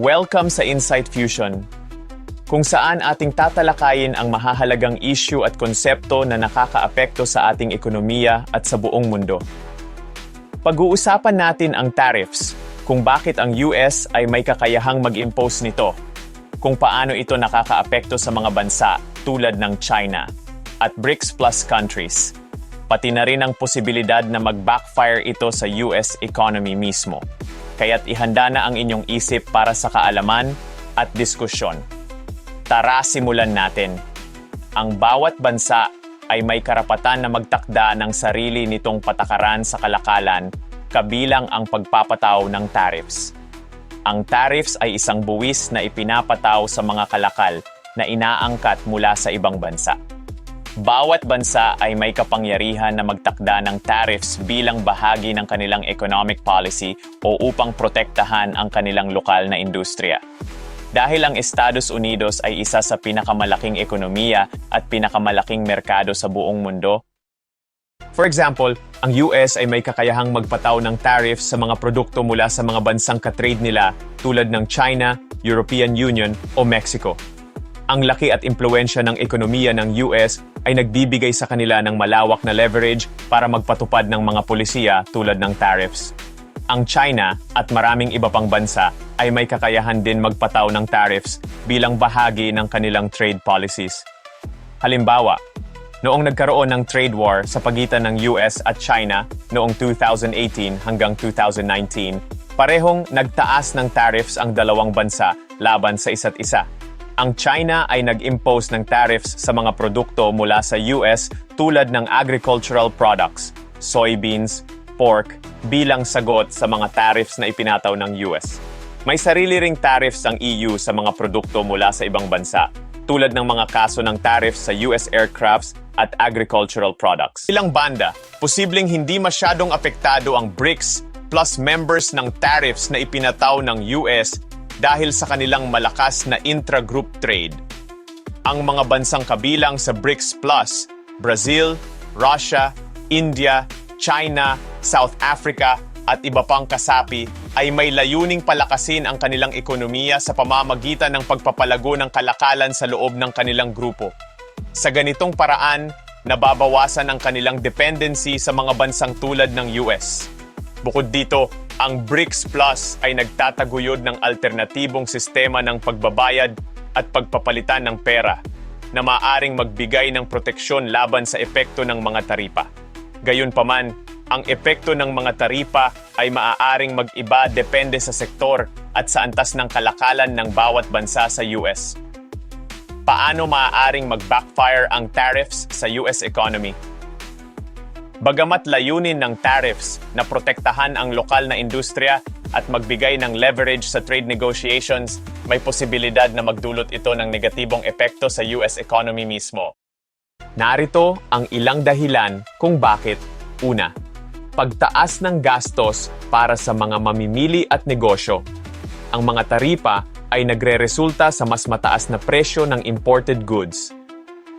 Welcome sa Insight Fusion, kung saan ating tatalakayin ang mahahalagang issue at konsepto na nakakaapekto sa ating ekonomiya at sa buong mundo. Pag-uusapan natin ang tariffs, kung bakit ang US ay may kakayahang mag-impose nito, kung paano ito nakakaapekto sa mga bansa tulad ng China at BRICS Plus countries, pati na rin ang posibilidad na mag-backfire ito sa US economy mismo. Kaya't ihanda na ang inyong isip para sa kaalaman at diskusyon. Tara simulan natin. Ang bawat bansa ay may karapatan na magtakda ng sarili nitong patakaran sa kalakalan kabilang ang pagpapataw ng tariffs. Ang tariffs ay isang buwis na ipinapataw sa mga kalakal na inaangkat mula sa ibang bansa. Bawat bansa ay may kapangyarihan na magtakda ng tariffs bilang bahagi ng kanilang economic policy o upang protektahan ang kanilang lokal na industriya. Dahil ang Estados Unidos ay isa sa pinakamalaking ekonomiya at pinakamalaking merkado sa buong mundo, For example, ang US ay may kakayahang magpataw ng tariffs sa mga produkto mula sa mga bansang katrade nila tulad ng China, European Union o Mexico. Ang laki at impluensya ng ekonomiya ng US ay nagbibigay sa kanila ng malawak na leverage para magpatupad ng mga polisiya tulad ng tariffs. Ang China at maraming iba pang bansa ay may kakayahan din magpataw ng tariffs bilang bahagi ng kanilang trade policies. Halimbawa, noong nagkaroon ng trade war sa pagitan ng US at China noong 2018 hanggang 2019, parehong nagtaas ng tariffs ang dalawang bansa laban sa isa't isa. Ang China ay nag-impose ng tariffs sa mga produkto mula sa US tulad ng agricultural products, soybeans, pork, bilang sagot sa mga tariffs na ipinataw ng US. May sarili ring tariffs ang EU sa mga produkto mula sa ibang bansa, tulad ng mga kaso ng tariffs sa US aircrafts at agricultural products. Ilang banda, posibleng hindi masyadong apektado ang BRICS plus members ng tariffs na ipinataw ng US dahil sa kanilang malakas na intra-group trade. Ang mga bansang kabilang sa BRICS Plus, Brazil, Russia, India, China, South Africa at iba pang kasapi ay may layuning palakasin ang kanilang ekonomiya sa pamamagitan ng pagpapalago ng kalakalan sa loob ng kanilang grupo. Sa ganitong paraan, nababawasan ang kanilang dependency sa mga bansang tulad ng US. Bukod dito, ang BRICS Plus ay nagtataguyod ng alternatibong sistema ng pagbabayad at pagpapalitan ng pera na maaring magbigay ng proteksyon laban sa epekto ng mga taripa. Gayunpaman, ang epekto ng mga taripa ay maaaring mag-iba depende sa sektor at sa antas ng kalakalan ng bawat bansa sa US. Paano maaaring mag-backfire ang tariffs sa US economy? Bagamat layunin ng tariffs na protektahan ang lokal na industriya at magbigay ng leverage sa trade negotiations, may posibilidad na magdulot ito ng negatibong epekto sa US economy mismo. Narito ang ilang dahilan kung bakit. Una, pagtaas ng gastos para sa mga mamimili at negosyo. Ang mga taripa ay nagre-resulta sa mas mataas na presyo ng imported goods.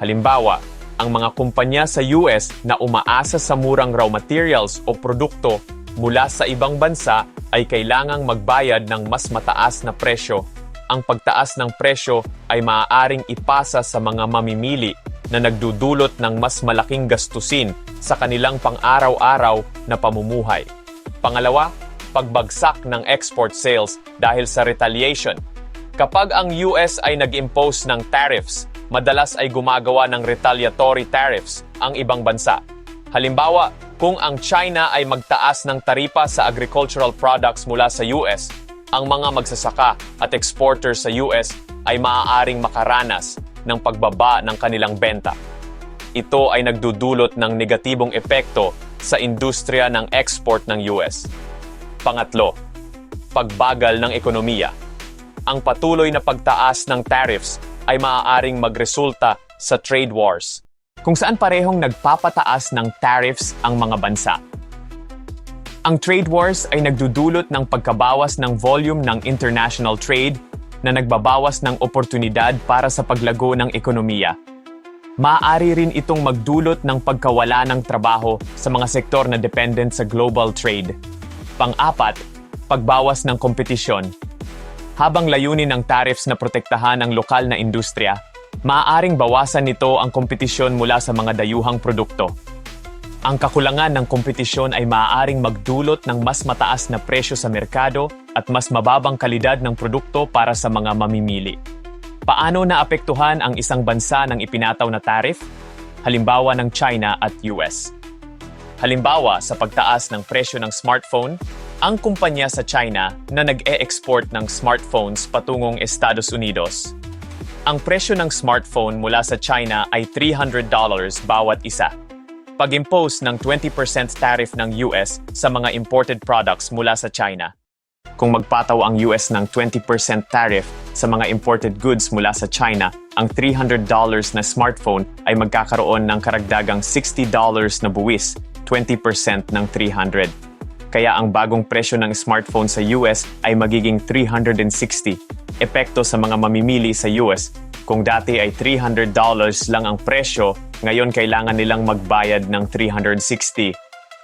Halimbawa, ang mga kumpanya sa US na umaasa sa murang raw materials o produkto mula sa ibang bansa ay kailangang magbayad ng mas mataas na presyo. Ang pagtaas ng presyo ay maaaring ipasa sa mga mamimili na nagdudulot ng mas malaking gastusin sa kanilang pang-araw-araw na pamumuhay. Pangalawa, pagbagsak ng export sales dahil sa retaliation. Kapag ang US ay nag-impose ng tariffs, madalas ay gumagawa ng retaliatory tariffs ang ibang bansa. Halimbawa, kung ang China ay magtaas ng taripa sa agricultural products mula sa US, ang mga magsasaka at exporters sa US ay maaaring makaranas ng pagbaba ng kanilang benta. Ito ay nagdudulot ng negatibong epekto sa industriya ng export ng US. Pangatlo, pagbagal ng ekonomiya. Ang patuloy na pagtaas ng tariffs ay maaaring magresulta sa trade wars, kung saan parehong nagpapataas ng tariffs ang mga bansa. Ang trade wars ay nagdudulot ng pagkabawas ng volume ng international trade na nagbabawas ng oportunidad para sa paglago ng ekonomiya. Maaari rin itong magdulot ng pagkawala ng trabaho sa mga sektor na dependent sa global trade. Pang-apat, pagbawas ng kompetisyon. Habang layunin ng tariffs na protektahan ang lokal na industriya, maaaring bawasan nito ang kompetisyon mula sa mga dayuhang produkto. Ang kakulangan ng kompetisyon ay maaaring magdulot ng mas mataas na presyo sa merkado at mas mababang kalidad ng produkto para sa mga mamimili. Paano naapektuhan ang isang bansa ng ipinataw na tariff? Halimbawa ng China at US. Halimbawa, sa pagtaas ng presyo ng smartphone, ang kumpanya sa China na nag-e-export ng smartphones patungong Estados Unidos. Ang presyo ng smartphone mula sa China ay $300 bawat isa. Pag-impose ng 20% tariff ng US sa mga imported products mula sa China. Kung magpataw ang US ng 20% tariff sa mga imported goods mula sa China, ang $300 na smartphone ay magkakaroon ng karagdagang $60 na buwis, 20% ng 300. Kaya ang bagong presyo ng smartphone sa US ay magiging 360. Epekto sa mga mamimili sa US, kung dati ay $300 lang ang presyo, ngayon kailangan nilang magbayad ng 360.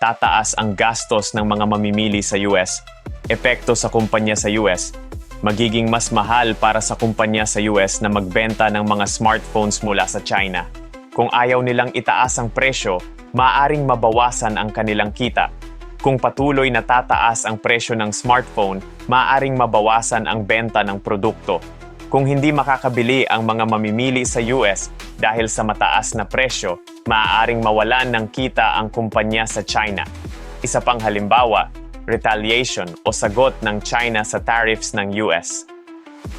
Tataas ang gastos ng mga mamimili sa US. Epekto sa kumpanya sa US, magiging mas mahal para sa kumpanya sa US na magbenta ng mga smartphones mula sa China. Kung ayaw nilang itaas ang presyo, maaring mabawasan ang kanilang kita. Kung patuloy na tataas ang presyo ng smartphone, maaring mabawasan ang benta ng produkto. Kung hindi makakabili ang mga mamimili sa US dahil sa mataas na presyo, maaaring mawalan ng kita ang kumpanya sa China. Isa pang halimbawa, retaliation o sagot ng China sa tariffs ng US.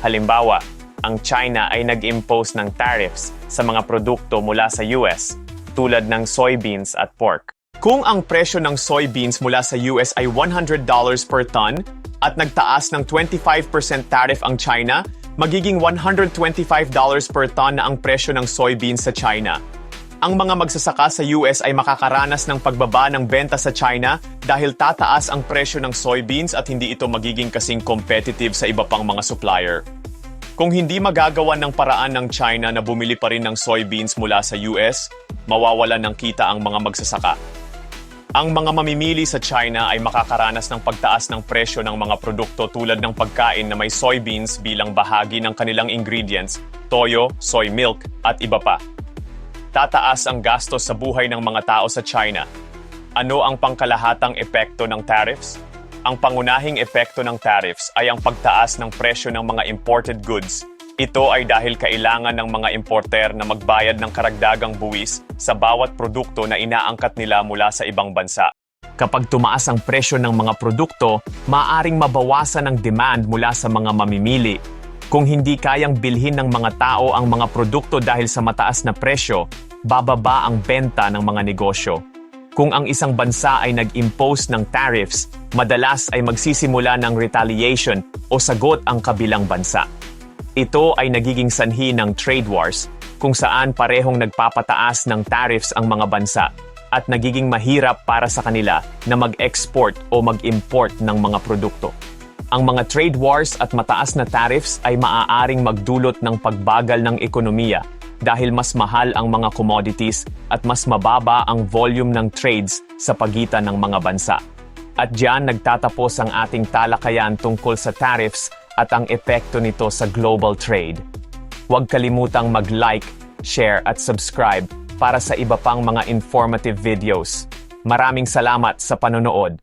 Halimbawa, ang China ay nag-impose ng tariffs sa mga produkto mula sa US tulad ng soybeans at pork. Kung ang presyo ng soybeans mula sa US ay $100 per ton at nagtaas ng 25% tariff ang China, magiging $125 per ton na ang presyo ng soybeans sa China. Ang mga magsasaka sa US ay makakaranas ng pagbaba ng benta sa China dahil tataas ang presyo ng soybeans at hindi ito magiging kasing competitive sa iba pang mga supplier. Kung hindi magagawan ng paraan ng China na bumili pa rin ng soybeans mula sa US, mawawalan ng kita ang mga magsasaka. Ang mga mamimili sa China ay makakaranas ng pagtaas ng presyo ng mga produkto tulad ng pagkain na may soybeans bilang bahagi ng kanilang ingredients, toyo, soy milk, at iba pa. Tataas ang gastos sa buhay ng mga tao sa China. Ano ang pangkalahatang epekto ng tariffs? Ang pangunahing epekto ng tariffs ay ang pagtaas ng presyo ng mga imported goods. Ito ay dahil kailangan ng mga importer na magbayad ng karagdagang buwis sa bawat produkto na inaangkat nila mula sa ibang bansa. Kapag tumaas ang presyo ng mga produkto, maaring mabawasan ang demand mula sa mga mamimili. Kung hindi kayang bilhin ng mga tao ang mga produkto dahil sa mataas na presyo, bababa ang benta ng mga negosyo. Kung ang isang bansa ay nag-impose ng tariffs, madalas ay magsisimula ng retaliation o sagot ang kabilang bansa. Ito ay nagiging sanhi ng trade wars kung saan parehong nagpapataas ng tariffs ang mga bansa at nagiging mahirap para sa kanila na mag-export o mag-import ng mga produkto. Ang mga trade wars at mataas na tariffs ay maaaring magdulot ng pagbagal ng ekonomiya dahil mas mahal ang mga commodities at mas mababa ang volume ng trades sa pagitan ng mga bansa. At diyan nagtatapos ang ating talakayan tungkol sa tariffs at ang epekto nito sa global trade. Huwag kalimutang mag-like, share at subscribe para sa iba pang mga informative videos. Maraming salamat sa panonood.